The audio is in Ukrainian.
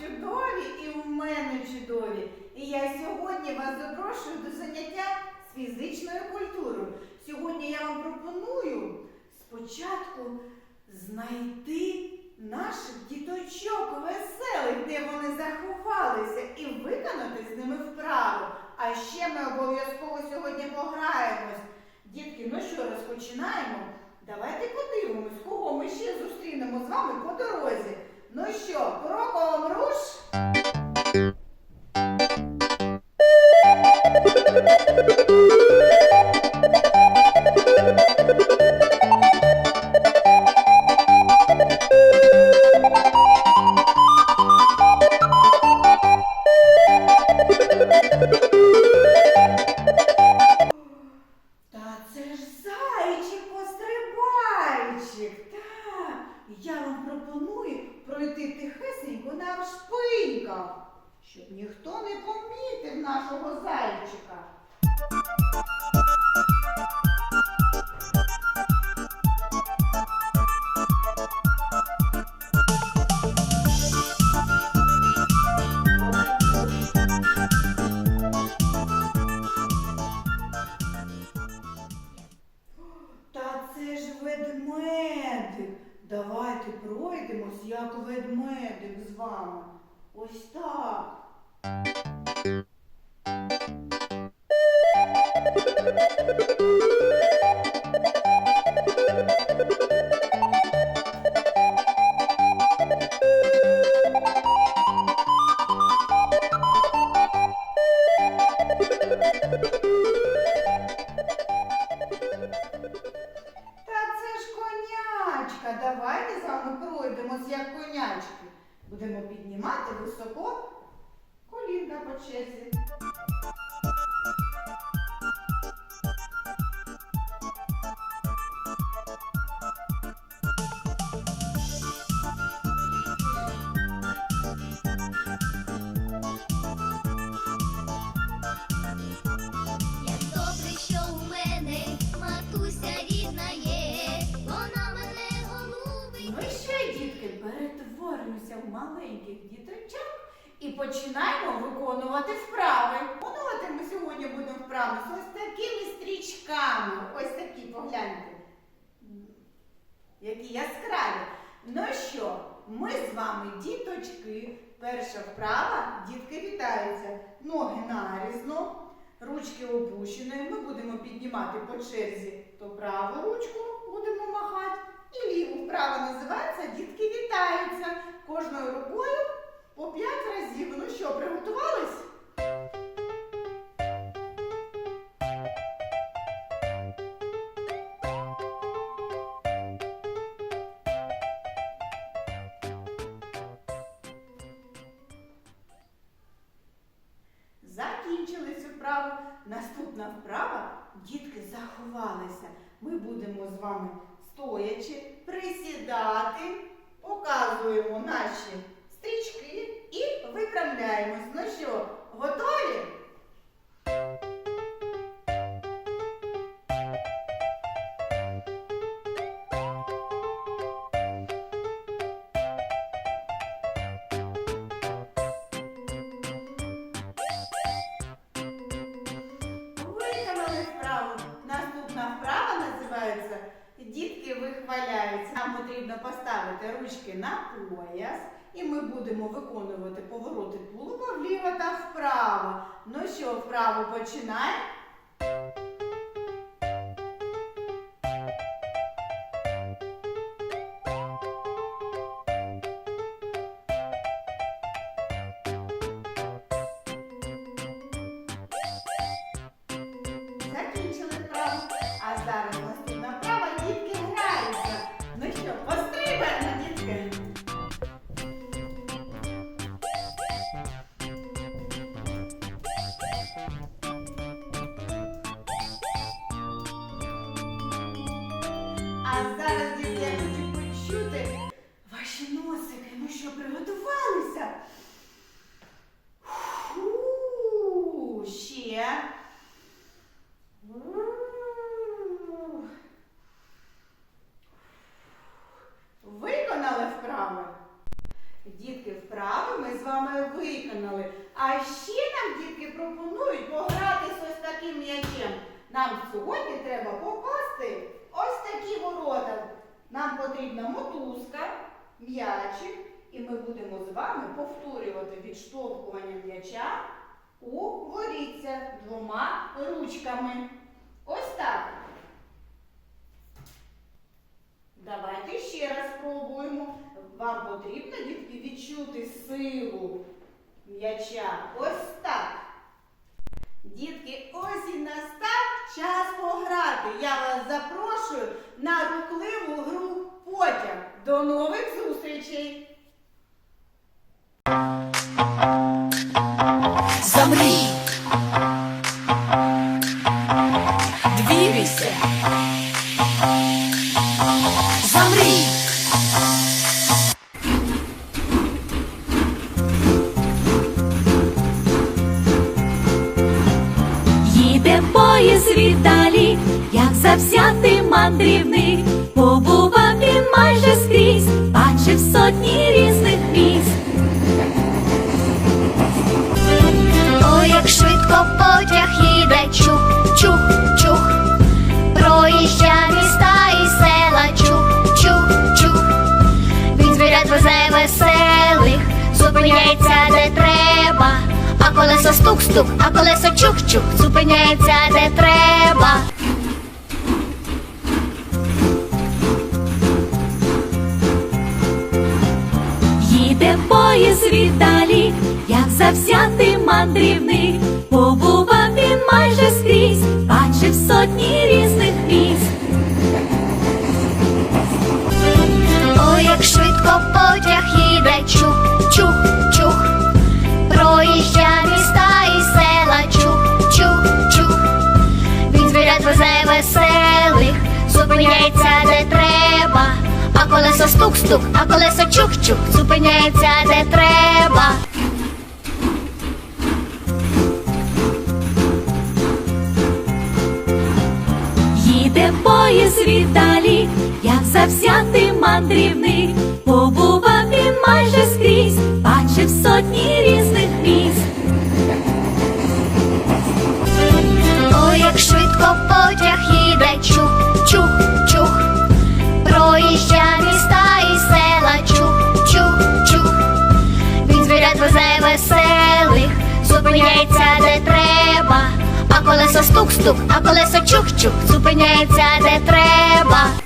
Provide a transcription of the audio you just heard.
чудові і в мене чудові. І я сьогодні вас запрошую до заняття з фізичною культурою. Сьогодні я вам пропоную спочатку знайти наших діточок веселих, де вони заховалися, і виконати з ними вправу. А ще ми обов'язково сьогодні пограємось. Дітки, ну що, розпочинаємо? Давайте подивимось, кого ми ще зустрінемо з вами по дорозі. Ну що, кроком руш? Помітив нашого зайчика. Та це ж ведмедик. Давайте пройдемось, як ведмедик з вами. Ось так. Давайте з вами пройдемось як конячки. Будемо піднімати високо колінка по черзі. Перетворюємося в маленьких діточок і починаємо виконувати вправи. Виконувати ми сьогодні будемо вправи з ось такими стрічками. Ось такі, погляньте. Які яскраві. Ну що, ми з вами діточки. Перша вправа, дітки вітаються. Ноги нарізно, ручки опущені. Ми будемо піднімати по черзі то праву ручку і ліву вправа називається Дітки вітаються. Кожною рукою по п'ять разів. Ну що, приготувались? Закінчили вправу. Наступна вправа дітки заховалися. Ми будемо з вами стоячи, присідати, показуємо наші стрічки і виправляємось. Ну що, готові? Потрібно поставити ручки на пояс, і ми будемо виконувати повороти тулуба вліво та вправо. Ну що, вправо починаємо. А зараз діти, я хочу почути ваші носики. Ну що, приготувалися? Фу, ще. Виконали вправи. Дітки, вправи ми з вами виконали. А ще нам дітки пропонують погратися ось таким м'ячем. Нам сьогодні треба показати. М'ячик, і ми будемо з вами повторювати відштовхування м'яча у воріття двома ручками. Ось так. Давайте ще раз спробуємо. Вам потрібно, дітки, відчути силу м'яча. Ось так. Дітки, ось і настав час пограти. Я вас запрошую на потяг. До нових зустрічей! Замри. Двигайся. Замри. Їде поїзд віддалі, як завзятий мандрівник. Сотні різних міст. Ой, як швидко потяг їде, чух, чух, чух, проїжджа міста і села, чух, чух, чух. Він звірят везе веселих, зупиняється де треба. А колесо стук-стук, а колесо чух-чух, зупиняється де треба. Віддалі, як завзятий мандрівник. Побував він майже скрізь, бачив сотні різних міст. О, як швидко потяг стук-стук, а колесо чух-чух, зупиняється де треба. Їде поїзд віддалі, як завзятий мандрівник. Побував він майже скрізь, бачив сотні різних міст. Ой, як швидко потяг їде, чух, чух, зупиняється де треба. А колесо стук-стук, а колесо чух-чух, зупиняється де треба.